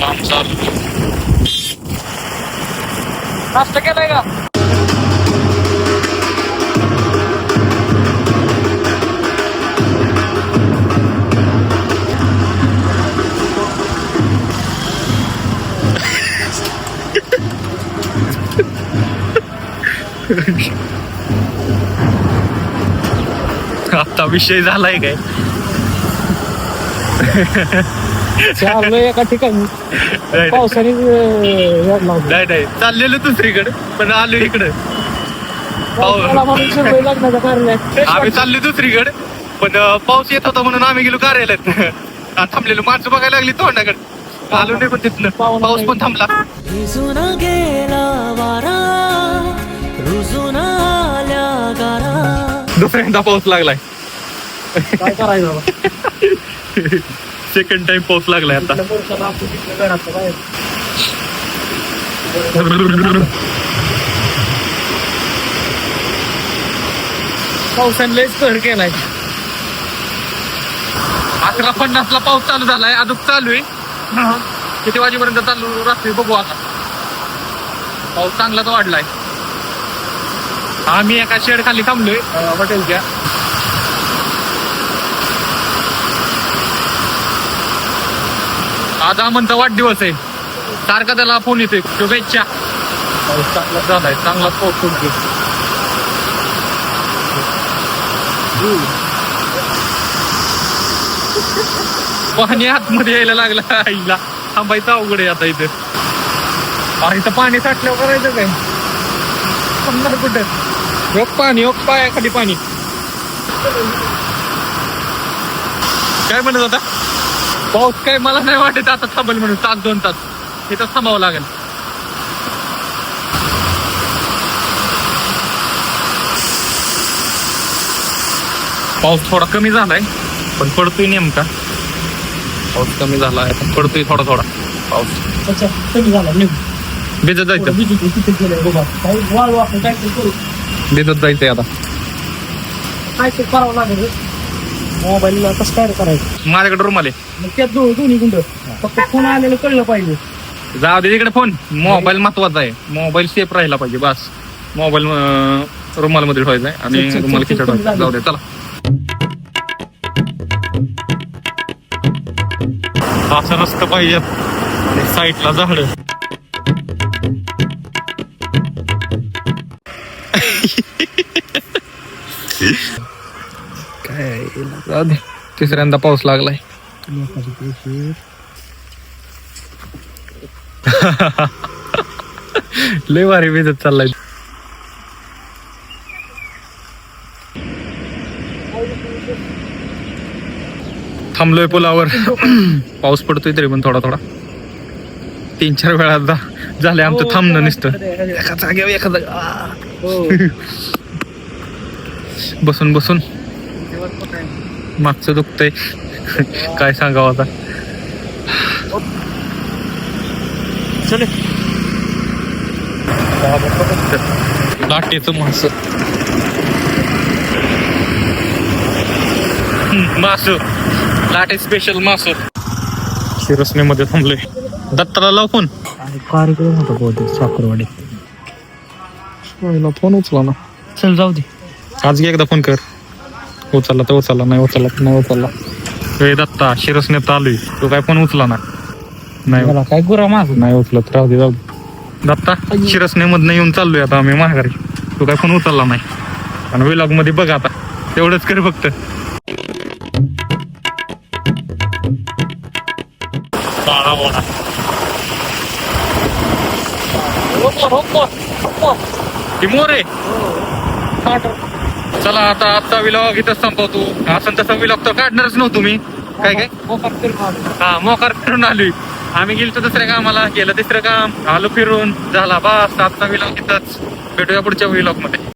काम चालू नाश्ता केलाय का आता विषय झालाय काय? चाललो एका ठिकाणी. नाही, पावसाने. नाही नाही. चाललेलो दुसरीकडे पण आलो इकडे. पावसाला म्हणून शिरवई लागण्याचं कारण आहे. आम्ही चाललो दुसरीकडे पण अं, पाऊस येत होता म्हणून आम्ही गेलो कार्यालयात. आणि थांबलेलो माणसं बघायला लागली तोंडाकडे. आलो नाही पण तिथनं. पाऊस पण थांबला. भिजून गेला वारा रुजून आल्या गारा. दुसऱ्यांदा पाऊस लागलाय. काय करायचं? बाबा? सेकंड टाइम पाऊस लागलाय आता. पावसाने लयच कहर केलाय. अकरा पन्नासला पाऊस चालू झालाय. अजून चालू आहे. किती वाजेपर्यंत चालू रात्री बघू आता. पाऊस चांगलाच वाढलाय. आम्ही एका शेड खाली थांबलोय हॉटेलच्या आज आमंचा वाढदिवस आहे. सारखा त्याला फोन येतोय. शुभेच्छा. चांगला झालाय चांगला पाऊस पाणी आतमध्ये यायला लागलं आईला. थांबायचं अवघड आहे आता इथं. पाणी तर पाणी साठल्यावर करायचं काय? समजा कुठे? रोग पाणी रोग पायाखाली पाणी. काय म्हणत आता पाऊस काय मला नाही वाटत आता थांबेल म्हणून. तास दोन तास. इथं थांबावं लागेल. पाऊस थोडा कमी झालाय पण पडतोय नेमका. पाऊस कमी झालाय पण पडतोय थोडा थोडा. पाऊस. अच्छा कमी झाला भिजत जायचं. भिजत जायचंय आता. काय करावं लागेल. मोबाईलला कसं काय करायचं? माझ्याकडे रूम आले. मग त्यात दो- दोन्ही गुंड. फक्त फोन आलेलं कळलं पाहिजे. जाऊ दे तिकडे फोन मोबाईल महत्त्वाचा आहे. मोबाईल सेफ राहिला पाहिजे बस. मोबाईल रुमाल मध्ये ठेवायचा आहे आणि चल, रुमाल चल, खिचड चल, ठेवायचा. जाऊ दे. चला. असं रस्ता पाहिजे. आणि साईडला झाड. काय जाऊ दे. तिसऱ्यांदा पाऊस लागलाय. लय भारी भिजत चाललाय. थांबलोय पुलावर. पाऊस पडतोय तरी पण थोडा थोडा. तीन चार वेळा झालंय आमचं थांबणं नुसतं. एका जागेवर. एका जागे. हो. बसून बसून. मागचं दुखतंय. काय सांगावं आता? चले. लाटेचं मास. मास. लाटे स्पेशल मास. शिरसने मध्ये थांबलोय. दत्ताला लाव फोन कार्यक्रम होता बहुतेक साखरवाडी फोन उचला ना. चल जाऊ दे. आज घे एकदा फोन कर. उचलला तर उचलला नाही उचलला तर नाही उचलला. ए दत्ता शिरसने आलोय. तू काय फोन उचला ना? नाही. मला काय गुरा माझ नाही उचलत राहू दे जाऊ. दत्ता शिरसने मधनं येऊन चाललोय आता आम्ही माघारी. तू काय फोन उचलला नाही. आणि विलॉगमध्ये बघ आता. तेवढंच कर फक्त. काळा वडा. ती मोर. आहे चला आता आजचा विलॉग इथं संपवतो. असं तसा विलॉग तर काढणारच नव्हतो मी. काय काय? हा मोकार फिरून आलोय. आम्ही गेलो दुसऱ्या कामाला गेलं तिसरं काम आलो फिरून झाला बस आजचा विलॉग इथंच. भेटूया पुढच्या विलॉगमध्ये.